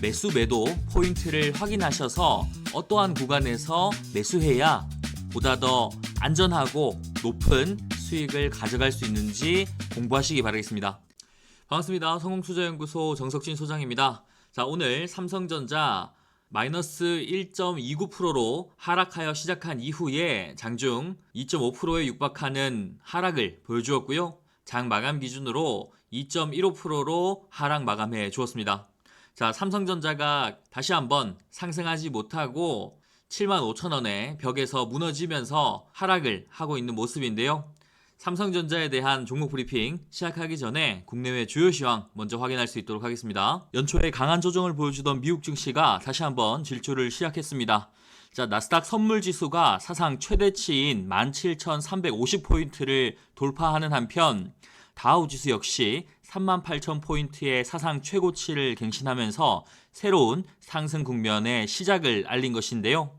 매수 매도 포인트를 확인하셔서 어떠한 구간에서 매수해야 보다 더 안전하고 높은 수익을 가져갈 수 있는지 공부하시기 바라겠습니다. 반갑습니다. 성공투자연구소 정석진 소장입니다. 자, 오늘 삼성전자 마이너스 1.29%로 하락하여 시작한 이후에 장중 2.5%에 육박하는 하락을 보여주었고요. 장 마감 기준으로 2.15%로 하락 마감해 주었습니다. 자, 삼성전자가 다시 한번 상승하지 못하고 7만 5천 원의 벽에서 무너지면서 하락을 하고 있는 모습인데요. 삼성전자에 대한 종목 브리핑 시작하기 전에 국내외 주요 시황 먼저 확인할 수 있도록 하겠습니다. 연초에 강한 조정을 보여주던 미국 증시가 다시 한번 질주를 시작했습니다. 자, 나스닥 선물 지수가 사상 최대치인 17,350포인트를 돌파하는 한편 다우 지수 역시 38,000포인트의 사상 최고치를 갱신하면서 새로운 상승 국면의 시작을 알린 것인데요.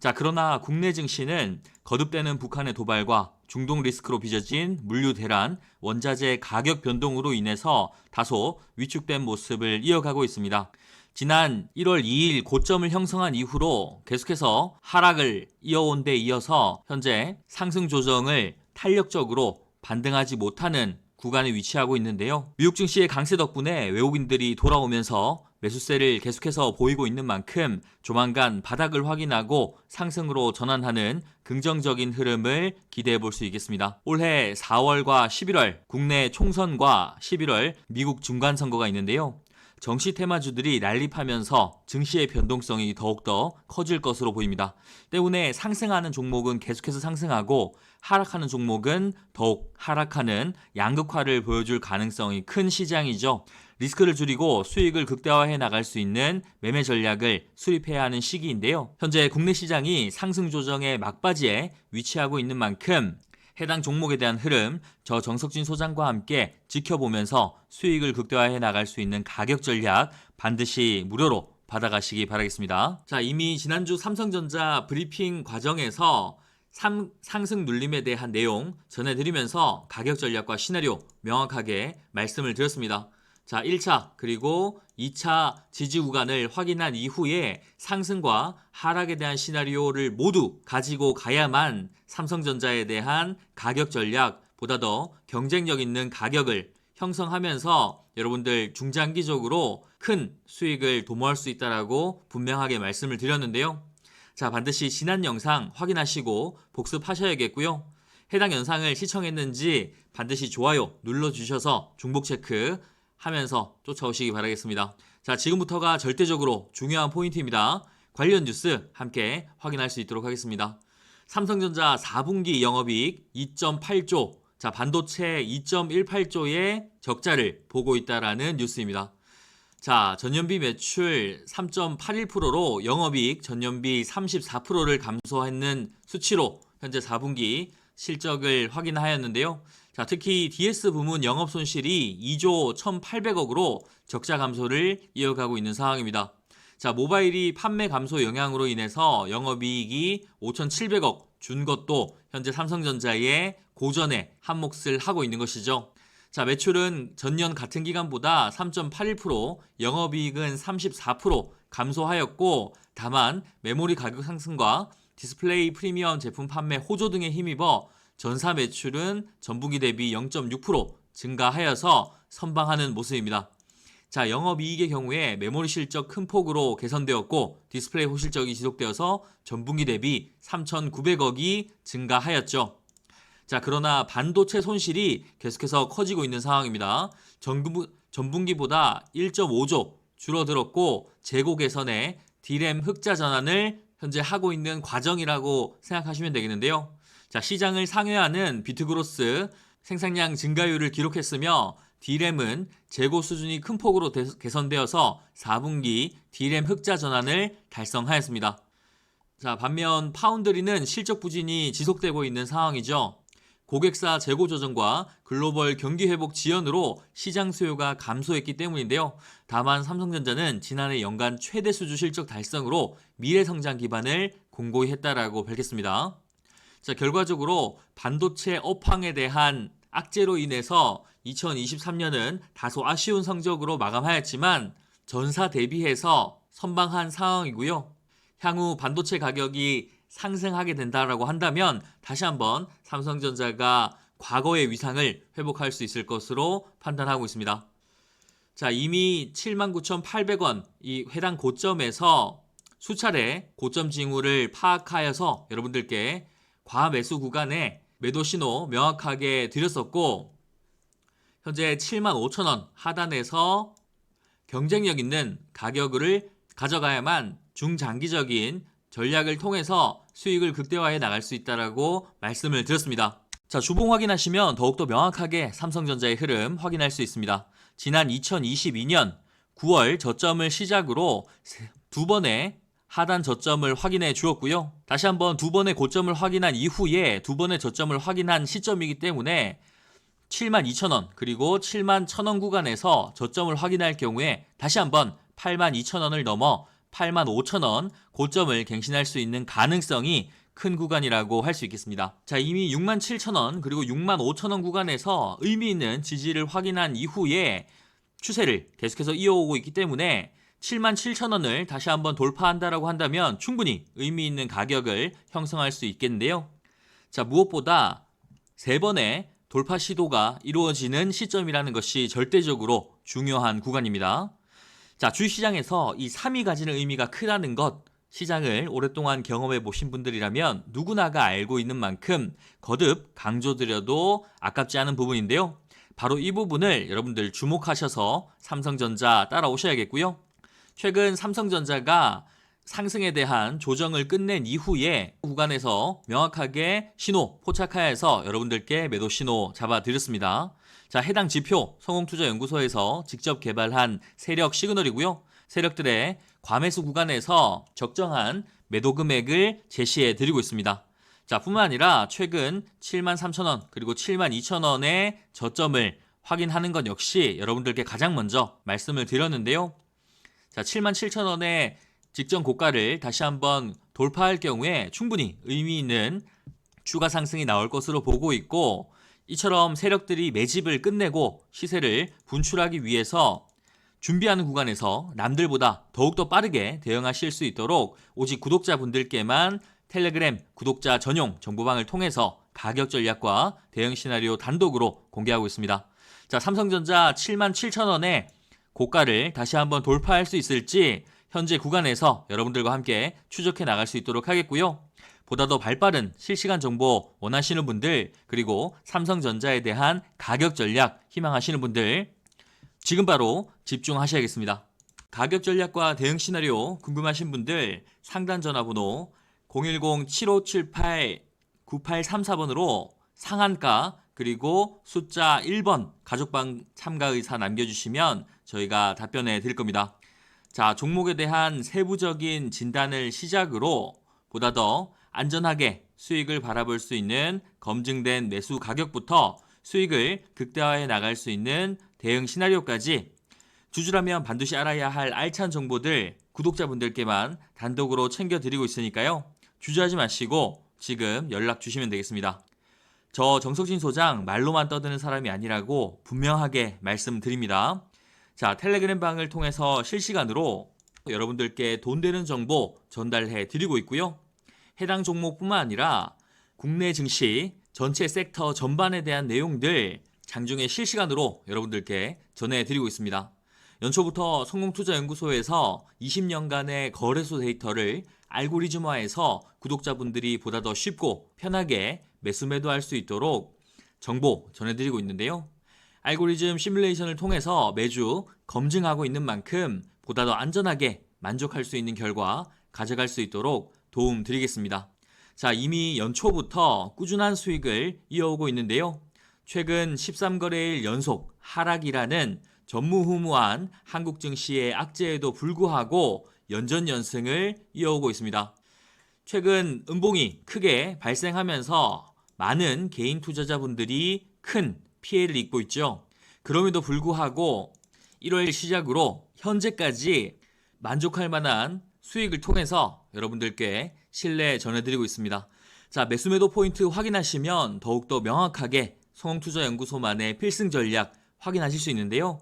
자, 그러나 국내 증시는 거듭되는 북한의 도발과 중동 리스크로 빚어진 물류 대란, 원자재 가격 변동으로 인해서 다소 위축된 모습을 이어가고 있습니다. 지난 1월 2일 고점을 형성한 이후로 계속해서 하락을 이어온 데 이어서 현재 상승 조정을 탄력적으로 반등하지 못하는 구간에 위치하고 있는데요. 미국 증시의 강세 덕분에 외국인들이 돌아오면서 매수세를 계속해서 보이고 있는 만큼 조만간 바닥을 확인하고 상승으로 전환하는 긍정적인 흐름을 기대해 볼 수 있겠습니다. 올해 4월과 11월 국내 총선과 11월 미국 중간선거가 있는데요. 정시 테마주들이 난립하면서 증시의 변동성이 더욱더 커질 것으로 보입니다. 때문에 상승하는 종목은 계속해서 상승하고 하락하는 종목은 더욱 하락하는 양극화를 보여줄 가능성이 큰 시장이죠. 리스크를 줄이고 수익을 극대화해 나갈 수 있는 매매 전략을 수립해야 하는 시기인데요. 현재 국내 시장이 상승 조정의 막바지에 위치하고 있는 만큼 해당 종목에 대한 흐름 저 정석진 소장과 함께 지켜보면서 수익을 극대화해 나갈 수 있는 가격 전략 반드시 무료로 받아가시기 바라겠습니다. 자, 이미 지난주 삼성전자 브리핑 과정에서 삼, 상승 눌림에 대한 내용 전해드리면서 가격 전략과 시나리오 명확하게 말씀을 드렸습니다. 자, 1차 그리고 2차 지지 구간을 확인한 이후에 상승과 하락에 대한 시나리오를 모두 가지고 가야만 삼성전자에 대한 가격 전략 보다 더 경쟁력 있는 가격을 형성하면서 여러분들 중장기적으로 큰 수익을 도모할 수 있다라고 분명하게 말씀을 드렸는데요. 자, 반드시 지난 영상 확인하시고 복습하셔야겠고요. 해당 영상을 시청했는지 반드시 좋아요 눌러주셔서 중복 체크 하면서 쫓아오시기 바라겠습니다. 자, 지금부터가 절대적으로 중요한 포인트입니다. 관련 뉴스 함께 확인할 수 있도록 하겠습니다. 삼성전자 4분기 영업이익 2.8조, 자, 반도체 2.18조의 적자를 보고 있다라는 뉴스입니다. 자, 전년비 매출 3.81%로 영업이익 전년비 34%를 감소했는 수치로 현재 4분기 실적을 확인하였는데요. 자, 특히 DS 부문 영업 손실이 2조 1,800억으로 적자 감소를 이어가고 있는 상황입니다. 자, 모바일이 판매 감소 영향으로 인해서 영업이익이 5,700억 준 것도 현재 삼성전자의 고전에 한 몫을 하고 있는 것이죠. 자, 매출은 전년 같은 기간보다 3.81%, 영업이익은 34% 감소하였고, 다만 메모리 가격 상승과 디스플레이 프리미엄 제품 판매 호조 등에 힘입어 전사 매출은 전분기 대비 0.6% 증가하여서 선방하는 모습입니다. 자, 영업이익의 경우에 메모리 실적 큰 폭으로 개선되었고 디스플레이 호실적이 지속되어서 전분기 대비 3,900억이 증가하였죠. 자, 그러나 반도체 손실이 계속해서 커지고 있는 상황입니다. 전부, 전분기보다 1.5조 줄어들었고 재고 개선에 디램 흑자 전환을 현재 하고 있는 과정이라고 생각하시면 되겠는데요. 자, 시장을 상회하는 비트그로스 생산량 증가율을 기록했으며 D램은 재고 수준이 큰 폭으로 대- 개선되어서 4분기 D램 흑자 전환을 달성하였습니다. 자, 반면 파운드리는 실적 부진이 지속되고 있는 상황이죠. 고객사 재고 조정과 글로벌 경기 회복 지연으로 시장 수요가 감소했기 때문인데요. 다만 삼성전자는 지난해 연간 최대 수주 실적 달성으로 미래 성장 기반을 공고히 했다라고 밝혔습니다. 자, 결과적으로 반도체 업황에 대한 악재로 인해서 2023년은 다소 아쉬운 성적으로 마감하였지만 전사 대비해서 선방한 상황이고요. 향후 반도체 가격이 상승하게 된다라고 한다면 다시 한번 삼성전자가 과거의 위상을 회복할 수 있을 것으로 판단하고 있습니다. 자, 이미 79,800원 이 해당 고점에서 수차례 고점 징후를 파악하여서 여러분들께 과매수 구간에 매도 신호 명확하게 드렸었고 현재 75,000원 하단에서 경쟁력 있는 가격을 가져가야만 중장기적인 전략을 통해서 수익을 극대화해 나갈 수 있다라고 말씀을 드렸습니다. 자, 주봉 확인하시면 더욱더 명확하게 삼성전자의 흐름 확인할 수 있습니다. 지난 2022년 9월 저점을 시작으로 세- 두 번의 하단 저점을 확인해 주었고요. 다시 한번 두 번의 고점을 확인한 이후에 두 번의 저점을 확인한 시점이기 때문에 7만 2천 원 그리고 7만 1천 원 구간에서 저점을 확인할 경우에 다시 한번 8만 2천 원을 넘어 8만 5천 원 고점을 갱신할 수 있는 가능성이 큰 구간이라고 할 수 있겠습니다. 자, 이미 6만 7천 원 그리고 6만 5천 원 구간에서 의미 있는 지지를 확인한 이후에 추세를 계속해서 이어오고 있기 때문에 7만 7천 원을 다시 한번 돌파한다라고 한다면 충분히 의미 있는 가격을 형성할 수 있겠는데요. 자, 무엇보다 세 번의 돌파 시도가 이루어지는 시점이라는 것이 절대적으로 중요한 구간입니다. 자, 주식시장에서 이 3이 가지는 의미가 크다는 것, 시장을 오랫동안 경험해 보신 분들이라면 누구나가 알고 있는 만큼 거듭 강조드려도 아깝지 않은 부분인데요. 바로 이 부분을 여러분들 주목하셔서 삼성전자 따라오셔야겠고요. 최근 삼성전자가 상승에 대한 조정을 끝낸 이후에 구간에서 명확하게 신호 포착하여서 여러분들께 매도 신호 잡아드렸습니다. 자, 해당 지표 성공투자연구소에서 직접 개발한 세력 시그널이고요. 세력들의 과매수 구간에서 적정한 매도 금액을 제시해 드리고 있습니다. 자, 뿐만 아니라 최근 7만 3천 원 그리고 7만 2천 원의 저점을 확인하는 것 역시 여러분들께 가장 먼저 말씀을 드렸는데요. 자, 7만 7천 원의 직전 고가를 다시 한번 돌파할 경우에 충분히 의미 있는 추가 상승이 나올 것으로 보고 있고 이처럼 세력들이 매집을 끝내고 시세를 분출하기 위해서 준비하는 구간에서 남들보다 더욱더 빠르게 대응하실 수 있도록 오직 구독자분들께만 텔레그램 구독자 전용 정보방을 통해서 가격 전략과 대응 시나리오 단독으로 공개하고 있습니다. 자, 삼성전자 7만 7천 원에 고가를 다시 한번 돌파할 수 있을지 현재 구간에서 여러분들과 함께 추적해 나갈 수 있도록 하겠고요. 보다 더 발빠른 실시간 정보 원하시는 분들 그리고 삼성전자에 대한 가격 전략 희망하시는 분들 지금 바로 집중하셔야겠습니다. 가격 전략과 대응 시나리오 궁금하신 분들 상단 전화번호 010-7578-9834번으로 상한가 그리고 숫자 1번 가족방 참가 의사 남겨주시면 저희가 답변해 드릴 겁니다. 자, 종목에 대한 세부적인 진단을 시작으로 보다 더 안전하게 수익을 바라볼 수 있는 검증된 매수 가격부터 수익을 극대화해 나갈 수 있는 대응 시나리오까지 주주라면 반드시 알아야 할 알찬 정보들 구독자분들께만 단독으로 챙겨드리고 있으니까요. 주저하지 마시고 지금 연락 주시면 되겠습니다. 저 정석진 소장 말로만 떠드는 사람이 아니라고 분명하게 말씀드립니다. 자, 텔레그램 방을 통해서 실시간으로 여러분들께 돈 되는 정보 전달해 드리고 있고요. 해당 종목뿐만 아니라 국내 증시 전체 섹터 전반에 대한 내용들 장중에 실시간으로 여러분들께 전해 드리고 있습니다. 연초부터 성공투자연구소에서 20년간의 거래소 데이터를 알고리즘화해서 구독자분들이 보다 더 쉽고 편하게 매수 매도할 수 있도록 정보 전해드리고 있는데요. 알고리즘 시뮬레이션을 통해서 매주 검증하고 있는 만큼 보다 더 안전하게 만족할 수 있는 결과 가져갈 수 있도록 도움 드리겠습니다. 자, 이미 연초부터 꾸준한 수익을 이어오고 있는데요. 최근 13거래일 연속 하락이라는 전무후무한 한국 증시의 악재에도 불구하고 연전 연승을 이어오고 있습니다. 최근 음봉이 크게 발생하면서 많은 개인 투자자분들이 큰 피해를 입고 있죠. 그럼에도 불구하고 1월 시작으로 현재까지 만족할 만한 수익을 통해서 여러분들께 신뢰 전해드리고 있습니다. 자, 매수매도 포인트 확인하시면 더욱더 명확하게 성홍투자연구소만의 필승 전략 확인하실 수 있는데요.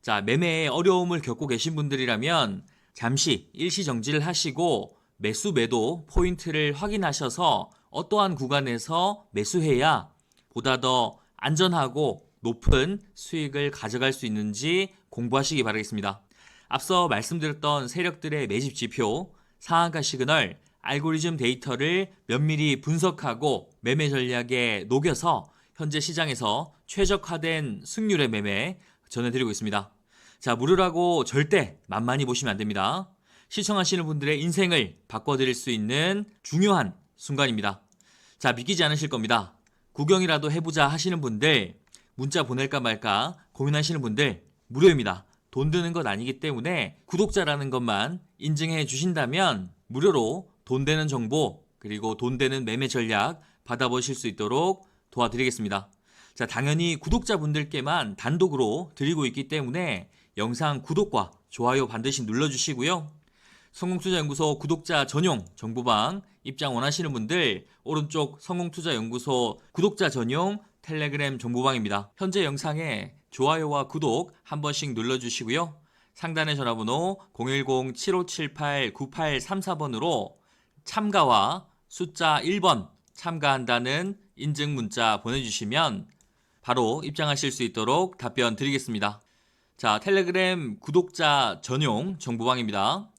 자, 매매에 어려움을 겪고 계신 분들이라면 잠시 일시 정지를 하시고 매수 매도 포인트를 확인하셔서 어떠한 구간에서 매수해야 보다 더 안전하고 높은 수익을 가져갈 수 있는지 공부하시기 바라겠습니다. 앞서 말씀드렸던 세력들의 매집 지표, 상한가 시그널, 알고리즘 데이터를 면밀히 분석하고 매매 전략에 녹여서 현재 시장에서 최적화된 승률의 매매 전해드리고 있습니다. 자, 무료라고 절대 만만히 보시면 안 됩니다. 시청하시는 분들의 인생을 바꿔드릴 수 있는 중요한 순간입니다. 자, 믿기지 않으실 겁니다. 구경이라도 해보자 하시는 분들, 문자 보낼까 말까 고민하시는 분들, 무료입니다. 돈 드는 것 아니기 때문에 구독자라는 것만 인증해 주신다면 무료로 돈 되는 정보, 그리고 돈 되는 매매 전략 받아보실 수 있도록 도와드리겠습니다. 자, 당연히 구독자분들께만 단독으로 드리고 있기 때문에 영상 구독과 좋아요 반드시 눌러주시고요. 성공투자연구소 구독자 전용 정보방 입장 원하시는 분들 오른쪽 성공투자연구소 구독자 전용 텔레그램 정보방입니다. 현재 영상에 좋아요와 구독 한 번씩 눌러주시고요. 상단의 전화번호 010-7578-9834번으로 참가와 숫자 1번 참가한다는 인증 문자 보내주시면 바로 입장하실 수 있도록 답변 드리겠습니다. 자, 텔레그램 구독자 전용 정보방입니다.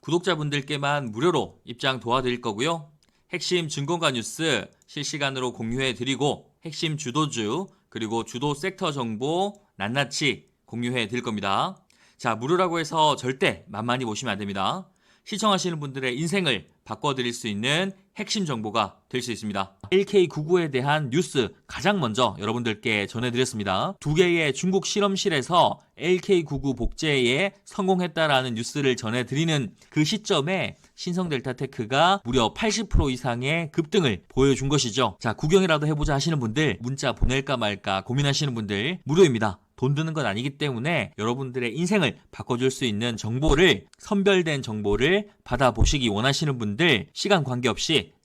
구독자분들께만 무료로 입장 도와드릴 거고요. 핵심 증권가 뉴스 실시간으로 공유해 드리고 핵심 주도주 그리고 주도 섹터 정보 낱낱이 공유해 드릴 겁니다. 자, 무료라고 해서 절대 만만히 보시면 안 됩니다. 시청하시는 분들의 인생을 바꿔드릴 수 있는 핵심 정보가 될 수 있습니다. LK99에 대한 뉴스 가장 먼저 여러분들께 전해드렸습니다. 두 개의 중국 실험실에서 LK99 복제에 성공했다라는 뉴스를 전해드리는 그 시점에 신성 델타테크가 무려 80% 이상의 급등을 보여준 것이죠. 자, 구경이라도 해보자 하시는 분들, 문자 보낼까 말까 고민하시는 분들, 무료입니다. 돈 드는 건 아니기 때문에 여러분들의 인생을 바꿔줄 수 있는 정보를 선별된 정보를 받아보시기 원하시는 분들 시간 관계없이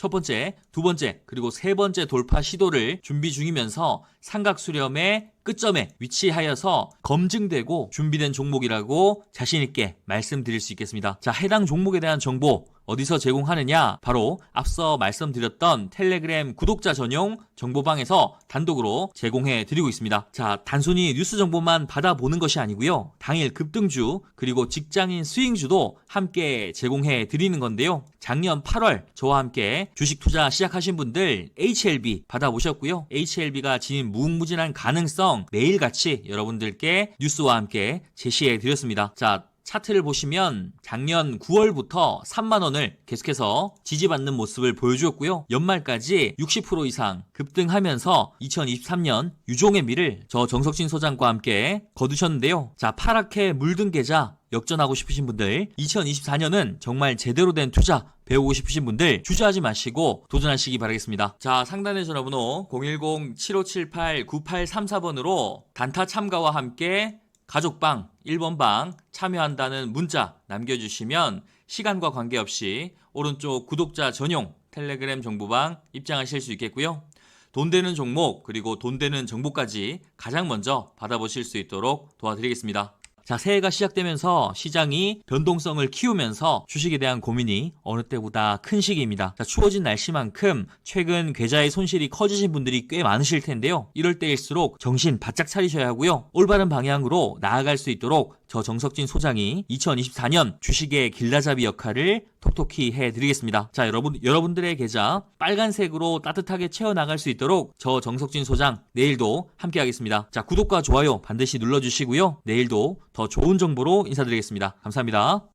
첫 번째, 두 번째, 그리고 세 번째 돌파 시도를 준비 중이면서 삼각 수렴의 끝점에 위치하여서 검증되고 준비된 종목이라고 자신있게 말씀드릴 수 있겠습니다. 자, 해당 종목에 대한 정보 어디서 제공하느냐? 바로 앞서 말씀드렸던 텔레그램 구독자 전용 정보방에서 단독으로 제공해 드리고 있습니다. 자, 단순히 뉴스 정보만 받아보는 것이 아니고요. 당일 급등주 그리고 직장인 스윙주도 함께 제공해 드리는 건데요. 작년 8월 저와 함께 주식 투자 시작하신 분들 HLB 받아보셨고요. HLB가 지닌 무궁무진한 가능성 매일같이 여러분들께 뉴스와 함께 제시해 드렸습니다. 자, 차트를 보시면 작년 9월부터 3만 원을 계속해서 지지받는 모습을 보여주었고요. 연말까지 60% 이상 급등하면서 2023년 유종의 미를 저 정석진 소장과 함께 거두셨는데요. 자, 파랗게 물든 계좌 역전하고 싶으신 분들 2024년은 정말 제대로 된 투자 배우고 싶으신 분들 주저하지 마시고 도전하시기 바라겠습니다. 자, 상단의 전화번호 010-7578-9834번으로 단타 참가와 함께 가족방 1번 방 참여한다는 문자 남겨주시면 시간과 관계없이 오른쪽 구독자 전용 텔레그램 정보방 입장하실 수 있겠고요. 돈 되는 종목 그리고 돈 되는 정보까지 가장 먼저 받아보실 수 있도록 도와드리겠습니다. 자, 새해가 시작되면서 시장이 변동성을 키우면서 주식에 대한 고민이 어느 때보다 큰 시기입니다. 자, 추워진 날씨만큼 최근 계좌의 손실이 커지신 분들이 꽤 많으실 텐데요. 이럴 때일수록 정신 바짝 차리셔야 하고요. 올바른 방향으로 나아갈 수 있도록 저 정석진 소장이 2024년 주식의 길라잡이 역할을 톡톡히 해드리겠습니다. 자, 여러분, 여러분들의 계좌 빨간색으로 따뜻하게 채워나갈 수 있도록 저 정석진 소장 내일도 함께 하겠습니다. 자, 구독과 좋아요 반드시 눌러주시고요. 내일도 더 좋은 정보로 인사드리겠습니다. 감사합니다.